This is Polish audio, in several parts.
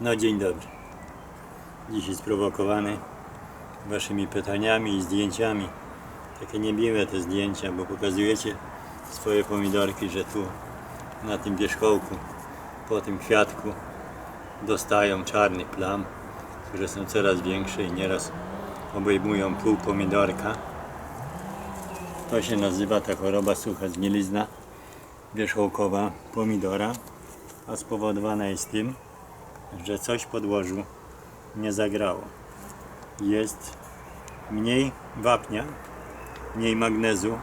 No dzień dobry. Dzisiaj sprowokowany waszymi pytaniami i zdjęciami. Takie niemiłe te zdjęcia, bo pokazujecie swoje pomidorki, że tu na tym wierzchołku, po tym kwiatku dostają czarnych plam, które są coraz większe i nieraz obejmują pół pomidorka. To się nazywa ta choroba sucha zgnilizna wierzchołkowa pomidora, a spowodowana jest tym, że coś w podłożu nie zagrało. Jest mniej wapnia, mniej magnezu,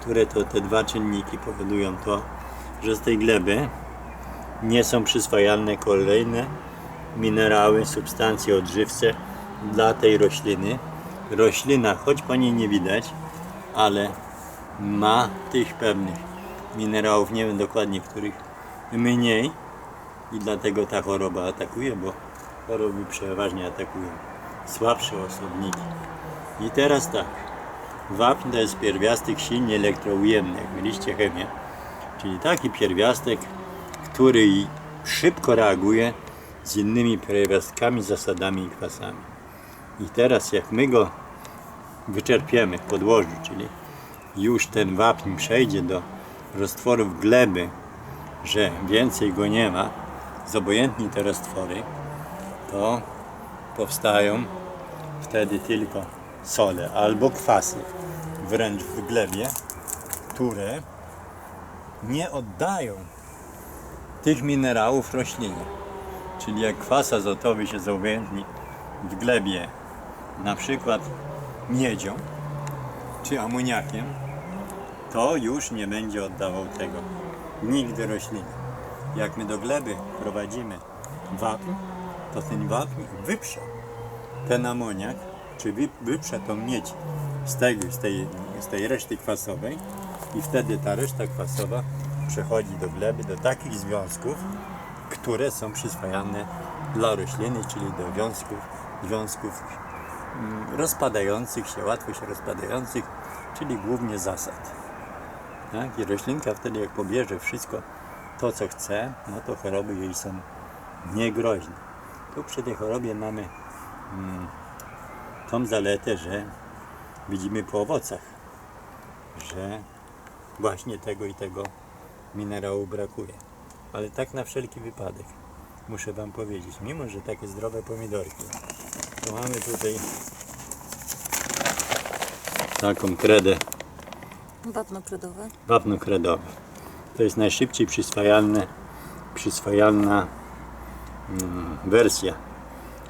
które to te dwa czynniki powodują to, że z tej gleby nie są przyswajalne kolejne minerały, substancje odżywcze dla tej rośliny. Roślina, choć po niej nie widać, ale ma tych pewnych minerałów, nie wiem dokładnie których, mniej i dlatego ta choroba atakuje, bo choroby przeważnie atakują słabsze osobniki. I teraz tak, wapń to jest pierwiastek silnie elektroujemny, jak mieliście chemię, czyli taki pierwiastek, który szybko reaguje z innymi pierwiastkami, zasadami i kwasami. I teraz jak my go wyczerpiemy w podłożu, czyli już ten wapń przejdzie do roztworów gleby, że więcej go nie ma, zobojętni te roztwory, to powstają wtedy tylko sole albo kwasy, wręcz w glebie, które nie oddają tych minerałów roślinie. Czyli jak kwas azotowy się zaobojętni w glebie, na przykład miedzią czy amoniakiem, to już nie będzie oddawał tego nigdy roślinie. Jak my do gleby prowadzimy wapń, to ten wapń wyprze ten amoniak, czy wy- wyprze tą miedź z, tego, z, tej, z tej reszty kwasowej i wtedy ta reszta kwasowa przechodzi do gleby, do takich związków, które są przyswajane dla rośliny, czyli do związków, związków mm, rozpadających się, łatwo się rozpadających, czyli głównie zasad. Tak? I roślinka wtedy jak pobierze wszystko to, co chce, no to choroby jej są niegroźne. Tu przy tej chorobie mamy mm, tą zaletę, że widzimy po owocach, że właśnie tego i tego minerału brakuje. Ale tak na wszelki wypadek muszę Wam powiedzieć, mimo że takie zdrowe pomidorki, to mamy tutaj taką kredę Wapno kredowe. wapno kredowe. To jest najszybciej przyswajalne, przyswajalna mm, wersja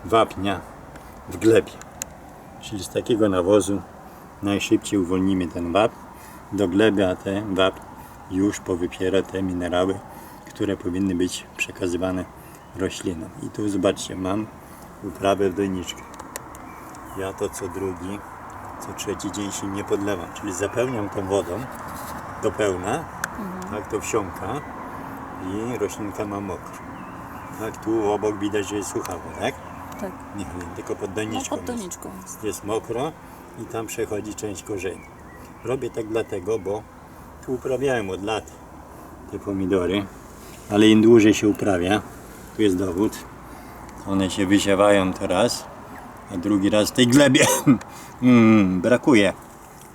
wapnia w glebie. Czyli z takiego nawozu najszybciej uwolnimy ten wapń do gleby, a ten wapń już powypiera te minerały, które powinny być przekazywane roślinom. I tu zobaczcie, mam uprawę w doniczkę. Ja to co drugi, co trzeci dzień się nie podlewam, czyli zapełniam tą wodą do pełna, tak to wsiąka i roślinka ma mokro. Tak, tu obok widać, że jest sucha woda, tak? Tak. Nie, nie, tylko pod No doniczką pod jest. doniczką jest. jest mokro i tam przechodzi część korzeni. Robię tak dlatego, bo tu uprawiałem od lat te pomidory, ale im dłużej się uprawia, tu jest dowód, one się wysiewają teraz, a drugi raz w tej glebie mm, brakuje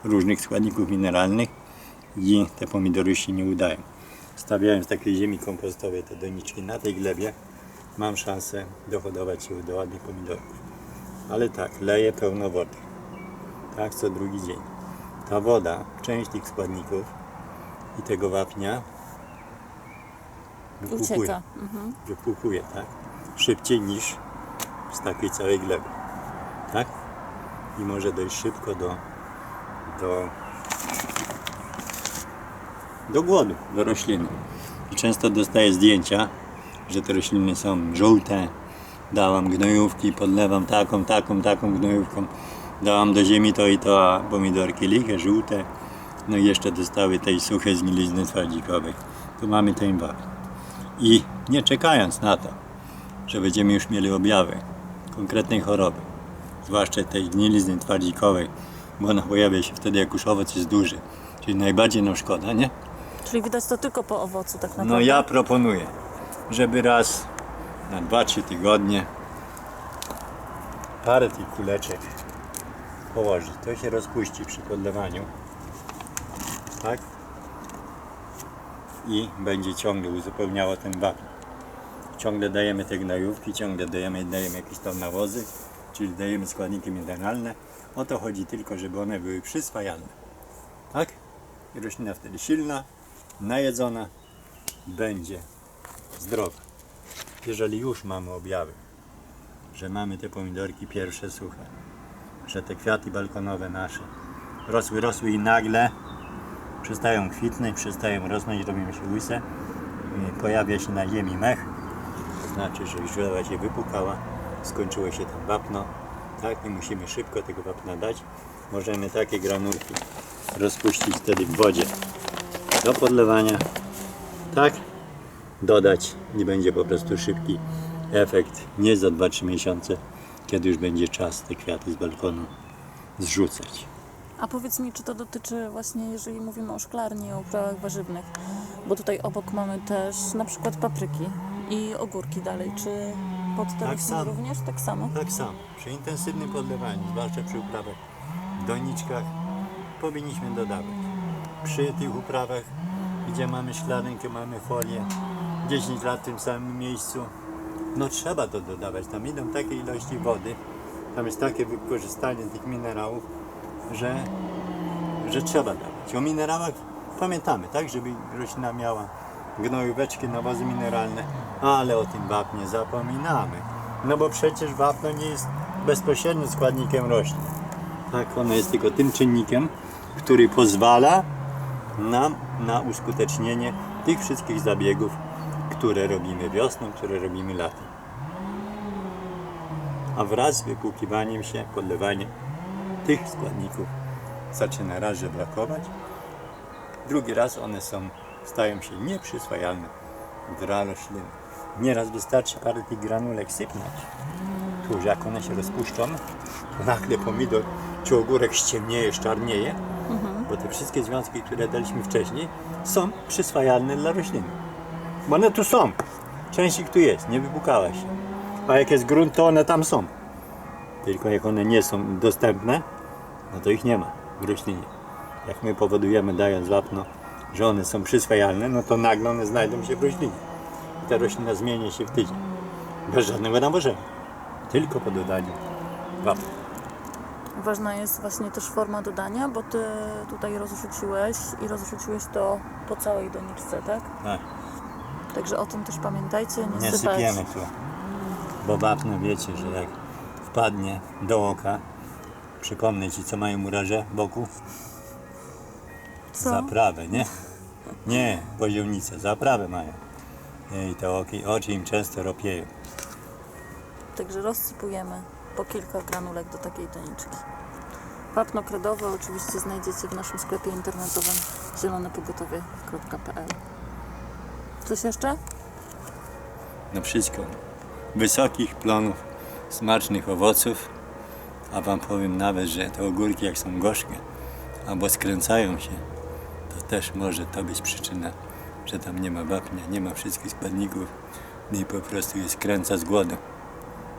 różnych składników mineralnych i te pomidory się nie udają. Stawiając takiej ziemi kompostowej te doniczki na tej glebie, mam szansę dohodować się do ładnych pomidorów. Ale tak, leję pełno wody. Tak, co drugi dzień. Ta woda, część tych składników i tego wapnia wypłukuje. Ucieka. Mhm. Wypłukuje, tak? Szybciej niż z takiej całej gleby. Tak? I może dojść szybko do, do, do głodu, do rośliny. I często dostaję zdjęcia, że te rośliny są żółte. Dałam gnojówki, podlewam taką, taką, taką gnojówką. Dałam do ziemi to i to, a pomidorki liche, żółte. No i jeszcze dostały tej suchej zgnilizny twardzikowej. Tu mamy ten wapń. I nie czekając na to, że będziemy już mieli objawy konkretnej choroby, zwłaszcza tej gnilizny twardzikowej, bo ona pojawia się wtedy, jak już owoc jest duży, czyli najbardziej nam szkoda, nie? Czyli widać to tylko po owocu tak naprawdę. No ja proponuję, żeby raz na 2-3 tygodnie parę tych kuleczek położyć. To się rozpuści przy podlewaniu. Tak? I będzie ciągle uzupełniało ten wapń. Ciągle dajemy te gnojówki, ciągle dajemy, dajemy jakieś tam nawozy, czyli dajemy składniki mineralne. O to chodzi tylko, żeby one były przyswajalne. Tak? I roślina wtedy silna, najedzona, będzie zdrowa. Jeżeli już mamy objawy, że mamy te pomidorki pierwsze suche, że te kwiaty balkonowe nasze rosły, rosły i nagle przestają kwitnąć, przestają rosnąć, robimy się łyse, y, pojawia się na ziemi mech, to znaczy, że żelaza się wypukała, skończyło się tam wapno, tak, i musimy szybko tego wapna dać. Możemy takie granulki rozpuścić wtedy w wodzie do podlewania, tak, dodać i będzie po prostu szybki efekt, nie za 2-3 miesiące, kiedy już będzie czas te kwiaty z balkonu zrzucać. A powiedz mi, czy to dotyczy właśnie, jeżeli mówimy o szklarni, o uprawach warzywnych, bo tutaj obok mamy też na przykład papryki i ogórki dalej. Czy pod te Tak samo. również tak samo? Tak samo, przy intensywnym podlewaniu, zwłaszcza przy uprawach w doniczkach, powinniśmy dodawać. Przy tych uprawach, gdzie mamy szklankę, mamy folię, 10 lat w tym samym miejscu, no trzeba to dodawać. Tam idą takie ilości wody, tam jest takie wykorzystanie tych minerałów, że, że trzeba dawać. O minerałach pamiętamy, tak, żeby roślina miała gnojóweczki, nawozy mineralne, ale o tym wapnie zapominamy. No bo przecież wapno nie jest bezpośrednim składnikiem roślin. Tak, ono jest tylko tym czynnikiem, który pozwala nam na uskutecznienie tych wszystkich zabiegów, które robimy wiosną, które robimy latem. A wraz z wypłukiwaniem się, podlewaniem tych składników zaczyna raz, że brakować, drugi raz one są, stają się nieprzyswajalne dla rośliny. Nieraz wystarczy parę tych granulek sypnąć. Tu jak one się rozpuszczą, to nagle pomidor czy ogórek ściemnieje, szczarnieje, bo te wszystkie związki, które daliśmy wcześniej, są przyswajalne dla rośliny. Bo one tu są. Część ich tu jest, nie wypukała się. A jak jest grunt, to one tam są. Tylko jak one nie są dostępne, no to ich nie ma w roślinie. Jak my powodujemy, dając wapno, że one są przyswajalne, no to nagle one znajdą się w roślinie. I ta roślina zmieni się w tydzień. Bez żadnego nawożenia. Tylko po dodaniu wapna. Ważna jest właśnie też forma dodania, bo ty tutaj rozrzuciłeś i rozrzuciłeś to po całej doniczce, tak? Tak. Także o tym też pamiętajcie, nie, Nie sypać. sypiemy tu. Bo wapno wiecie, że jak wpadnie do oka, przypomnę ci co mają murarze Co? zaprawę, nie? Nie, poziomnice, zaprawę mają. I te oki, oczy im często ropieją. Także rozsypujemy po kilka granulek do takiej doniczki. Wapno kredowe oczywiście znajdziecie w naszym sklepie internetowym zielonepogotowie.pl Coś jeszcze? No wszystko. Wysokich plonów, smacznych owoców, a wam powiem nawet, że te ogórki jak są gorzkie albo skręcają się, to też może to być przyczyna, że tam nie ma wapnia, nie ma wszystkich składników no i po prostu je skręca z głodu.